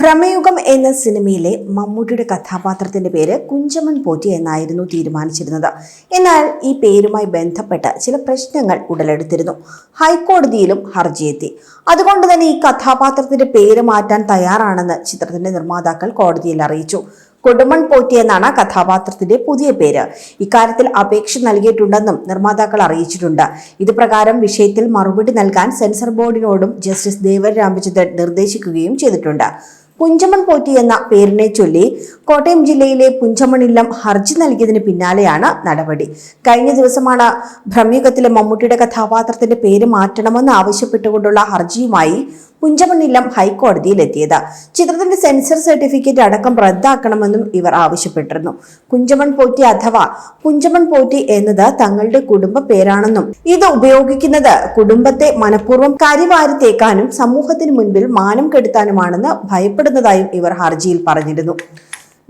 ഭ്രമയുഗം എന്ന സിനിമയിലെ മമ്മൂട്ടിയുടെ കഥാപാത്രത്തിന്റെ പേര് കുഞ്ചമൻ പോറ്റി എന്നായിരുന്നു തീരുമാനിച്ചിരുന്നത്. എന്നാൽ ഈ പേരുമായി ബന്ധപ്പെട്ട ചില പ്രശ്നങ്ങൾ ഉടലെടുത്തിരുന്നു. ഹൈക്കോടതിയിലും ഹർജിയെത്തി അതുകൊണ്ട് തന്നെ ഈ കഥാപാത്രത്തിന്റെ പേര് മാറ്റാൻ തയ്യാറാണെന്ന് ചിത്രത്തിന്റെ നിർമ്മാതാക്കൾ കോടതിയിൽ അറിയിച്ചു. കൊടുമൺ പോറ്റി എന്നാണ് കഥാപാത്രത്തിന്റെ പുതിയ പേര്. ഇക്കാര്യത്തിൽ അപേക്ഷ നൽകിയിട്ടുണ്ടെന്നും നിർമ്മാതാക്കൾ അറിയിച്ചിട്ടുണ്ട്. ഇത് പ്രകാരം വിഷയത്തിൽ മറുപടി നൽകാൻ സെൻസർ ബോർഡിനോടും ജസ്റ്റിസ് ദേവൻ രാമചന്ദ്രൻ നിർദ്ദേശിക്കുകയും ചെയ്തിട്ടുണ്ട്. പുഞ്ചമൺ പോറ്റി എന്ന പേരിനെ ചൊല്ലി കോട്ടയം ജില്ലയിലെ പുഞ്ചമണില്ലം ഹർജി നൽകിയതിന് പിന്നാലെയാണ് നടപടി. കഴിഞ്ഞ ദിവസമാണ് ഭ്രമ്യുഗത്തിലെ മമ്മൂട്ടിയുടെ കഥാപാത്രത്തിന്റെ പേര് മാറ്റണമെന്ന് ആവശ്യപ്പെട്ടുകൊണ്ടുള്ള ഹർജിയുമായി പുഞ്ചമണ്ണില്ലം ഹൈക്കോടതിയിൽ എത്തിയത് ചിത്രത്തിന്റെ സെൻസർ സർട്ടിഫിക്കറ്റ് അടക്കം റദ്ദാക്കണമെന്നും ഇവർ ആവശ്യപ്പെട്ടിരുന്നു. കുഞ്ചമൺ പോറ്റി അഥവാ പുഞ്ചമൺ പോറ്റി എന്നത് തങ്ങളുടെ കുടുംബ പേരാണെന്നും ഇത് ഉപയോഗിക്കുന്നത് കുടുംബത്തെ മനഃപൂർവം കരിവാരിത്തേക്കാനും സമൂഹത്തിന് മുൻപിൽ മാനം കെടുത്താനുമാണെന്ന് ഭയപ്പെടുന്നതായും ഇവർ ഹർജിയിൽ പറഞ്ഞിരുന്നു.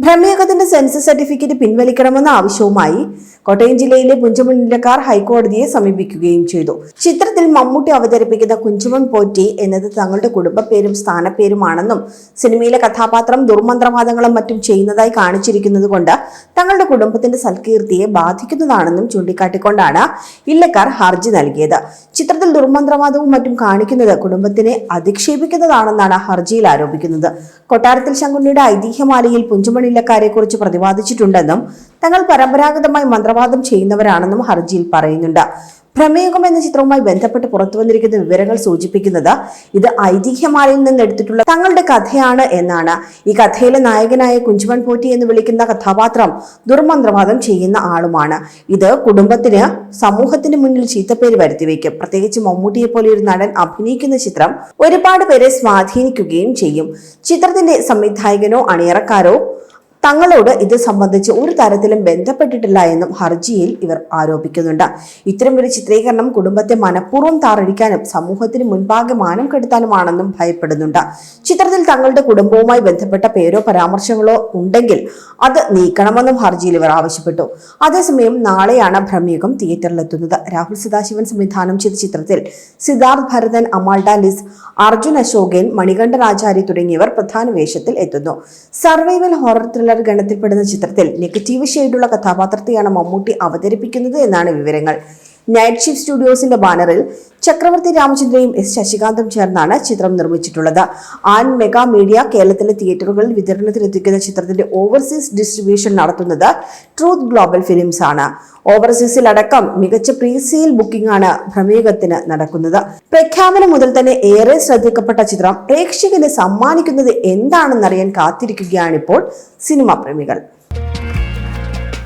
ഭ്രമയുഗത്തിന്റെ സെൻസസ് സർട്ടിഫിക്കറ്റ് പിൻവലിക്കണമെന്ന ആവശ്യവുമായി കോട്ടയം ജില്ലയിലെ പുഞ്ചമണ്ണിലക്കാർ ഹൈക്കോടതിയെ സമീപിക്കുകയും ചെയ്തു. ചിത്രത്തിൽ മമ്മൂട്ടി അവതരിപ്പിക്കുന്ന കുഞ്ചുമൺ പോറ്റി എന്നത് തങ്ങളുടെ കുടുംബപ്പേരും സ്ഥാനപ്പേരുമാണെന്നും സിനിമയിലെ കഥാപാത്രം ദുർമന്ത്രവാദങ്ങളും മറ്റും ചെയ്യുന്നതായി കാണിച്ചിരിക്കുന്നത് കൊണ്ട് തങ്ങളുടെ കുടുംബത്തിന്റെ സൽകീർത്തിയെ ബാധിക്കുന്നതാണെന്നും ചൂണ്ടിക്കാട്ടിക്കൊണ്ടാണ് ഇല്ലക്കാർ ഹർജി നൽകിയത്. ചിത്രത്തിൽ ദുർമന്ത്രവാദവും മറ്റും കാണിക്കുന്നത് കുടുംബത്തിനെ അധിക്ഷേപിക്കുന്നതാണെന്നാണ് ഹർജിയിൽ ആരോപിക്കുന്നത്. കൊട്ടാരത്തിൽ ശങ്കുണ്ണിയുടെ ഐതിഹ്യമാലയിൽ പുഞ്ചമണില്ലക്കാരെ കുറിച്ച് പ്രതിപാദിച്ചിട്ടുണ്ടെന്നും തങ്ങൾ പരമ്പരാഗതമായി മന്ത്രവാദം ചെയ്യുന്നവരാണെന്നും ഹർജിയിൽ പറയുന്നുണ്ട്. പ്രമേയകം എന്ന ചിത്രവുമായി ബന്ധപ്പെട്ട് പുറത്തു വന്നിരിക്കുന്ന വിവരങ്ങൾ സൂചിപ്പിക്കുന്നത് ഇത് ഐതിഹ്യമാലയിൽ നിന്ന് എടുത്തിട്ടുള്ള തങ്ങളുടെ കഥയാണ് എന്നാണ്. ഈ കഥയിലെ നായകനായ കുഞ്ചുമൺ പോറ്റി എന്ന് വിളിക്കുന്ന കഥാപാത്രം ദുർമന്ത്രവാദം ചെയ്യുന്ന ആളുമാണ്. ഇത് കുടുംബത്തിന് സമൂഹത്തിന് മുന്നിൽ ചീത്തപ്പേര് വരുത്തിവെക്കും. പ്രത്യേകിച്ച് മമ്മൂട്ടിയെ പോലെ ഒരു നടൻ അഭിനയിക്കുന്ന ചിത്രം ഒരുപാട് പേരെ സ്വാധീനിക്കുകയും ചെയ്യും. ചിത്രത്തിന്റെ സംവിധായകനോ അണിയറക്കാരോ തങ്ങളോട് ഇത് സംബന്ധിച്ച് ഒരു തരത്തിലും ബന്ധപ്പെട്ടിട്ടില്ല എന്നും ഹർജിയിൽ ഇവർ ആരോപിക്കുന്നുണ്ട്. ഇത്തരം ഒരു ചിത്രീകരണം കുടുംബത്തെ മനഃപൂർവം താറടിക്കാനും സമൂഹത്തിന് മുൻപാകെ മാനം കെടുത്താനുമാണെന്നും ഭയപ്പെടുന്നുണ്ട്. ചിത്രത്തിൽ തങ്ങളുടെ കുടുംബവുമായി ബന്ധപ്പെട്ട പേരോ പരാമർശങ്ങളോ ഉണ്ടെങ്കിൽ അത് നീക്കണമെന്നും ഹർജിയിൽ ഇവർ ആവശ്യപ്പെട്ടു. അതേസമയം നാളെയാണ് ഭ്രമയുഗം തിയേറ്ററിലെത്തുന്നത്. രാഹുൽ സദാശിവൻ സംവിധാനം ചെയ്ത ചിത്രത്തിൽ സിദ്ധാർത്ഥ് ഭരതൻ അമാൾഡ ലിസ് അർജുൻ അശോകൻ മണികണ്ഠൻ തുടങ്ങിയവർ പ്രധാന വേഷത്തിൽ എത്തുന്നു. സർവൈവൽ ഹൊറർ ത്രില്ലർ ഗണത്തിൽപ്പെടുന്ന ചിത്രത്തിൽ നെഗറ്റീവ് ഷെയ്ഡുള്ള കഥാപാത്രത്തെയാണ് മമ്മൂട്ടി അവതരിപ്പിക്കുന്നത് എന്നാണ് വിവരങ്ങൾ. നൈറ്റ് ഷിഫ്റ്റ് സ്റ്റുഡിയോസിന്റെ ബാനറിൽ ചക്രവർത്തി രാമചന്ദ്രയും എസ് ശശികാന്തും ചേർന്നാണ് ചിത്രം നിർമ്മിച്ചിട്ടുള്ളത്. ആൻ മെഗാ മീഡിയ കേരളത്തിലെ തിയേറ്ററുകളിൽ വിതരണത്തിലെത്തിക്കുന്ന ചിത്രത്തിന്റെ ഓവർസീസ് ഡിസ്ട്രിബ്യൂഷൻ നടത്തുന്നത് ട്രൂത്ത് ഗ്ലോബൽ ഫിലിംസ് ആണ്. ഓവർസീസിലടക്കം മികച്ച പ്രീസെയിൽ ബുക്കിംഗ് ആണ് ഭ്രമേകത്തിന് നടക്കുന്നത്. പ്രഖ്യാപനം മുതൽ തന്നെ ഏറെ ശ്രദ്ധിക്കപ്പെട്ട ചിത്രം പ്രേക്ഷകന് സമ്മാനിക്കുന്നത് എന്താണെന്നറിയാൻ കാത്തിരിക്കുകയാണിപ്പോൾ സിനിമാ പ്രേമികൾ.